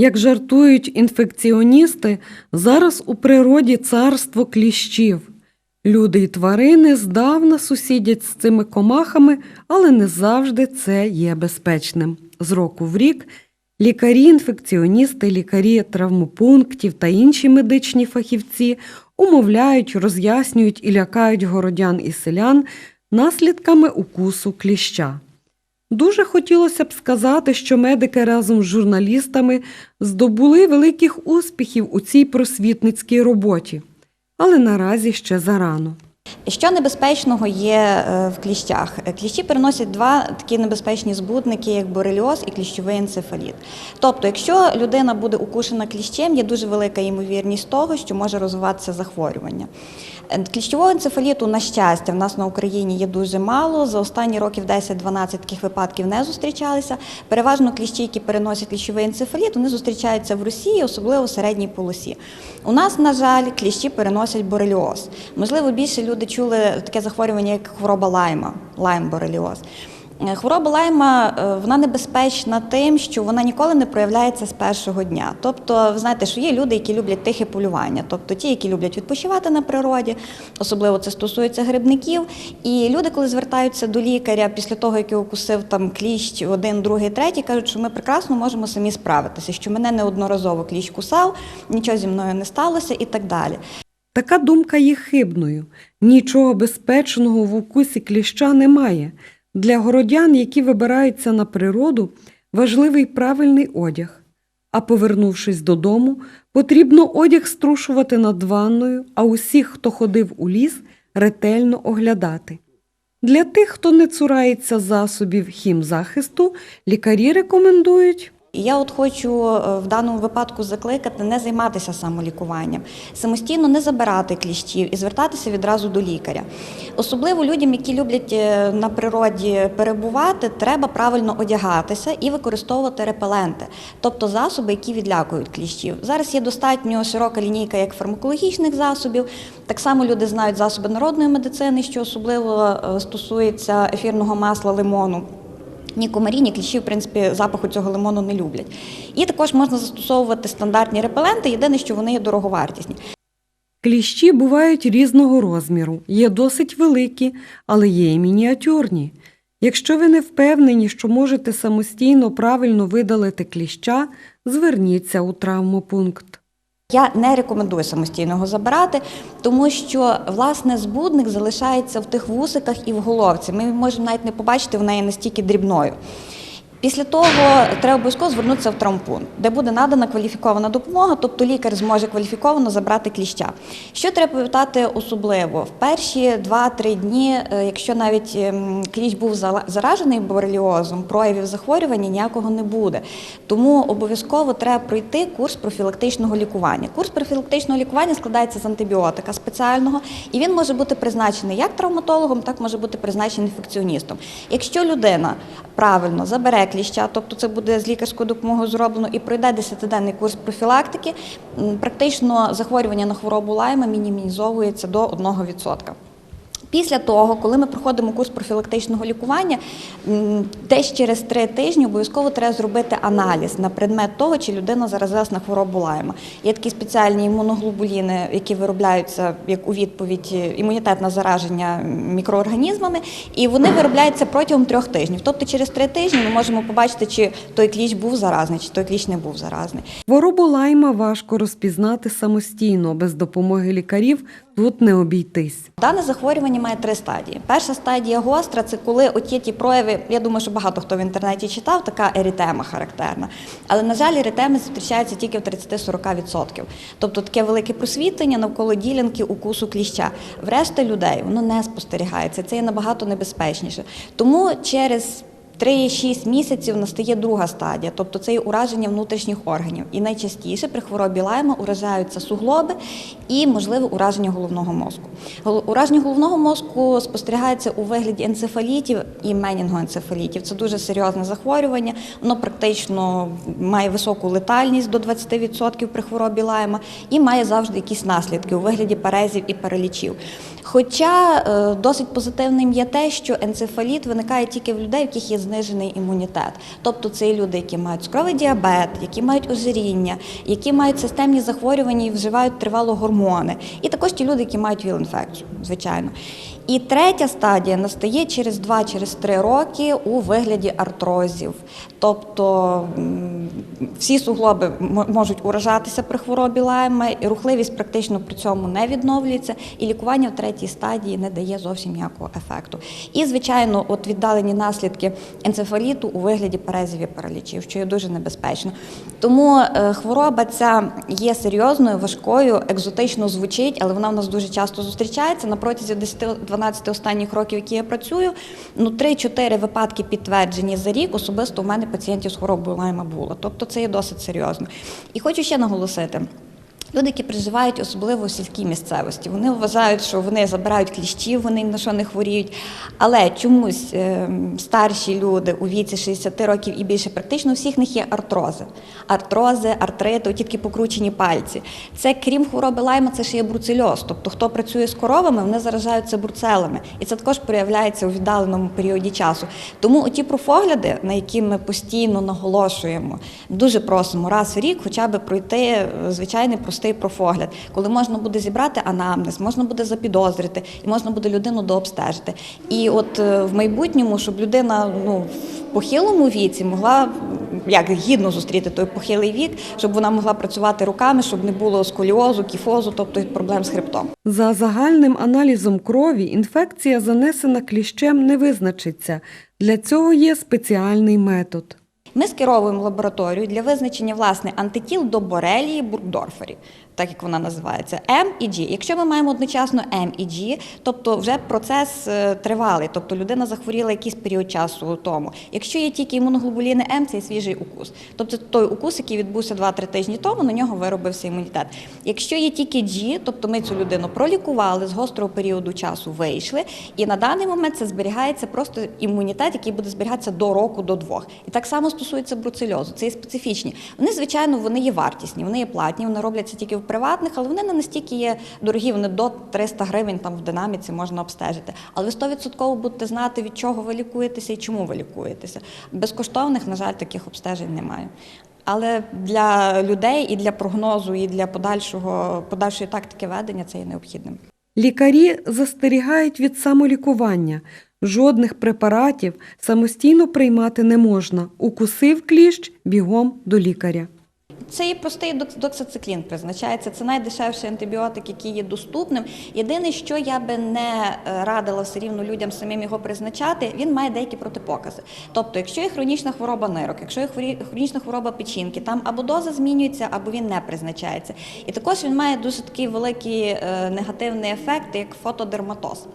Як жартують інфекціоністи, зараз у природі царство кліщів. Люди й тварини здавна сусідять з цими комахами, але не завжди це є безпечним. З року в рік лікарі, інфекціоністи, лікарі травмопунктів та інші медичні фахівці умовляють, роз'яснюють і лякають городян і селян наслідками укусу кліща. Дуже хотілося б сказати, що медики разом з журналістами здобули великих успіхів у цій просвітницькій роботі, але наразі ще зарано. Що небезпечного є е, в кліщах? Кліщі переносять два такі небезпечні збудники, як борельоз і кліщовий енцефаліт. Тобто, якщо людина буде укушена кліщем, є дуже велика ймовірність того, що може розвиватися захворювання. Е, Кліщового енцефаліту, на щастя, в нас на Україні є дуже мало. За останні років 10-12 таких випадків не зустрічалися. Переважно кліщі, які переносять кліщовий енцефаліт, вони зустрічаються в Росії, особливо в середній полосі. У нас, на жаль, кліщі переносять бореліоз. Можливо, більше люди чули таке захворювання, як хвороба лайма, лайм-борельоз. Е, Хвороба лайма е, вона небезпечна тим, що вона ніколи не проявляється з першого дня. Тобто, ви знаєте, що є люди, які люблять тихе полювання, тобто ті, які люблять відпочивати на природі, особливо це стосується грибників. І люди, коли звертаються до лікаря після того, як його укусив там кліщ, один, другий, третій, кажуть, що ми прекрасно можемо самі справитися, що мене неодноразово кліщ кусав, нічого зі мною не сталося і так далі. Така думка є хибною. Нічого безпечного в укусі кліща немає. Для городян, які вибираються на природу, важливий правильний одяг. А повернувшись додому, потрібно одяг струшувати над ванною, а усіх, хто ходив у ліс, ретельно оглядати. Для тих, хто не цурається засобів хімзахисту, лікарі рекомендують І я от хочу е, в даному випадку закликати не займатися самолікуванням, самостійно не забирати кліщів і звертатися відразу до лікаря. Особливо людям, які люблять е, на природі перебувати, треба правильно одягатися і використовувати репеленти, тобто засоби, які відлякують кліщів. Зараз є достатньо широка лінійка як фармакологічних засобів. Так само люди знають засоби народної медицини, що особливо е, стосується ефірного масла лимону. Ні комарі, ні кліщі, в принципі, запаху цього лимону не люблять. І також можна застосовувати стандартні репеленти, єдине, що вони є дороговартісні. Кліщі бувають різного розміру, є досить великі, але є і мініатюрні. Якщо ви не впевнені, що можете самостійно правильно видалити кліща, зверніться у травмопункт. Я не рекомендую самостійно його забирати, тому що власне збудник залишається в тих вусиках і в головці. Ми можемо навіть не побачити вона є настільки дрібною. Після того треба обов'язково звернутися в травмпункт, де буде надана кваліфікована допомога, тобто лікар зможе кваліфіковано забрати кліща. Що треба пам'ятати особливо? В перші 2-3 дні, е, якщо навіть ем, кліщ був заражений бореліозом, проявів захворювання ніякого не буде. Тому обов'язково треба пройти курс профілактичного лікування. Курс профілактичного лікування складається з антибіотика спеціального, і він може бути призначений як травматологом, так може бути призначений інфекціоністом. Якщо людина правильно забере кліща, тобто це буде з лікарською допомогою зроблено і пройде 10-денний курс профілактики, практично захворювання на хворобу лайма мінімізовується до 1%. Після того, коли ми проходимо курс профілактичного лікування, десь через три тижні обов'язково треба зробити аналіз на предмет того, чи людина заразилась на хворобу лайма. Є такі спеціальні імуноглобуліни, які виробляються як у відповідь е, імунітет на зараження мікроорганізмами, і вони виробляються протягом трьох тижнів. Тобто через три тижні ми можемо побачити, чи той кліщ був заразний, чи той кліщ не був заразний. Хворобу лайма важко розпізнати самостійно, без допомоги лікарів тут не обійтись. Дане захворювання має три стадії. Перша стадія гостра це коли от є ті прояви. Я думаю, що багато хто в інтернеті читав, така еритема характерна. Але на жаль, еритеми зустрічаються тільки в 30-40%. Тобто таке велике просвітлення навколо ділянки укусу кліща. В решти людей воно не спостерігається. Це є набагато небезпечніше. Тому через 3-6 місяців настає друга стадія, тобто це є ураження внутрішніх органів. І найчастіше при хворобі лайма уражаються суглоби і, можливо, ураження головного мозку. Ураження головного мозку спостерігається у вигляді енцефалітів і менінгоенцефалітів. Це дуже серйозне захворювання. Воно практично має високу летальність до 20% при хворобі лайма і має завжди якісь наслідки у вигляді парезів і паралічів. Хоча е, досить позитивним є те, що енцефаліт виникає тільки в людей, в яких є знижений імунітет. Тобто це люди, які мають цукровий діабет, які мають ожиріння, які мають системні захворювання і вживають тривало гормони. І також ті люди, які мають віл-інфекцію, звичайно. І третя стадія настає через 2-3 роки у вигляді артрозів. Тобто всі суглоби можуть уражатися при хворобі лайма, і рухливість практично при цьому не відновлюється, і лікування в третій стадії не дає зовсім ніякого ефекту. І, звичайно, от віддалені наслідки енцефаліту у вигляді перезів і паралічів, що є дуже небезпечно. Тому е, хвороба ця є серйозною, важкою, екзотично звучить, але вона в нас дуже часто зустрічається. На протязі 10-12 останніх років, які я працюю, ну 3-4 випадки підтверджені за рік. Особисто у мене пацієнтів з хворобою лайма було. Тобто це є досить серйозно. І хочу ще наголосити. Люди, які проживають особливо в сільській місцевості, вони вважають, що вони забирають кліщів, вони на що не хворіють. Але чомусь е, старші люди у віці 60 років і більше, практично у всіх них є артрози. Артрози, артрити, тільки покручені пальці. Це крім хвороби лайма, це ще є бруцельоз. Тобто, хто працює з коровами, вони заражаються бруцелами. І це також проявляється у віддаленому періоді часу. Тому оті профогляди, на які ми постійно наголошуємо, дуже просимо раз в рік хоча б пройти е, звичайний простий профогляд, коли можна буде зібрати анамнез, можна буде запідозрити і можна буде людину дообстежити. І от е, в майбутньому, щоб людина ну, в похилому віці могла як гідно зустріти той похилий вік, щоб вона могла працювати руками, щоб не було сколіозу, кіфозу, тобто проблем з хребтом. За загальним аналізом крові інфекція, занесена кліщем, не визначиться. Для цього є спеціальний метод. Ми скеровуємо лабораторію для визначення власне антитіл до борелії бургдорфері, так як вона називається, М і G. Якщо ми маємо одночасно М і G, тобто вже процес е, тривалий, тобто людина захворіла якийсь період часу тому. Якщо є тільки імуноглобуліни М, це свіжий укус. Тобто той укус, який відбувся 2-3 тижні тому, на нього виробився імунітет. Якщо є тільки G, тобто ми цю людину пролікували з гострого періоду часу, вийшли, і на даний момент це зберігається просто імунітет, який буде зберігатися до року, до двох. І так само стосується бруцельозу. Це є специфічні. Вони, звичайно, вони є вартісні, вони є платні, вони робляться тільки в приватних, але вони не настільки є дорогі, вони до 300 гривень там в динаміці можна обстежити. Але ви 100% будете знати, від чого ви лікуєтеся і чому ви лікуєтеся. Безкоштовних, на жаль, таких обстежень немає. Але для людей і для прогнозу, і для подальшого, подальшої тактики ведення це є необхідним. Лікарі застерігають від самолікування. Жодних препаратів самостійно приймати не можна. Укусив кліщ бігом до лікаря. Це є простий докс- доксациклін призначається. Це найдешевший антибіотик, який є доступним. Єдине, що я би не е, радила все рівно людям самим його призначати, він має деякі протипокази. Тобто, якщо є хронічна хвороба нирок, якщо є хронічна хвороба печінки, там або доза змінюється, або він не призначається. І також він має дуже такий великий е, негативний ефект, як фотодерматоз.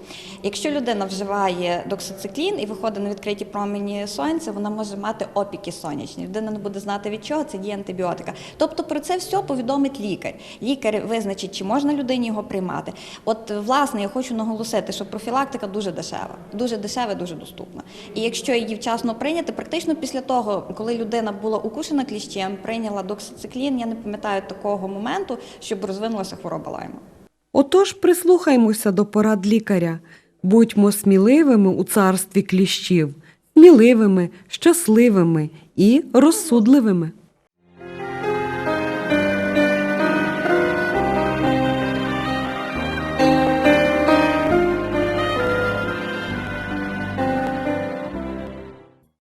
Якщо людина вживає доксациклін і виходить на відкриті промені сонця, вона може мати опіки сонячні. Людина не буде знати від чого це діє антибіотика. Тобто про це все повідомить лікар. Лікар визначить, чи можна людині його приймати. От власне я хочу наголосити, що профілактика дуже дешева, дуже дешева, дуже доступна. І якщо її вчасно прийняти, практично після того, коли людина була укушена кліщем, прийняла доксициклін, я не пам'ятаю такого моменту, щоб розвинулася хвороба лайма. Отож, прислухаймося до порад лікаря. Будьмо сміливими у царстві кліщів, сміливими, щасливими і розсудливими.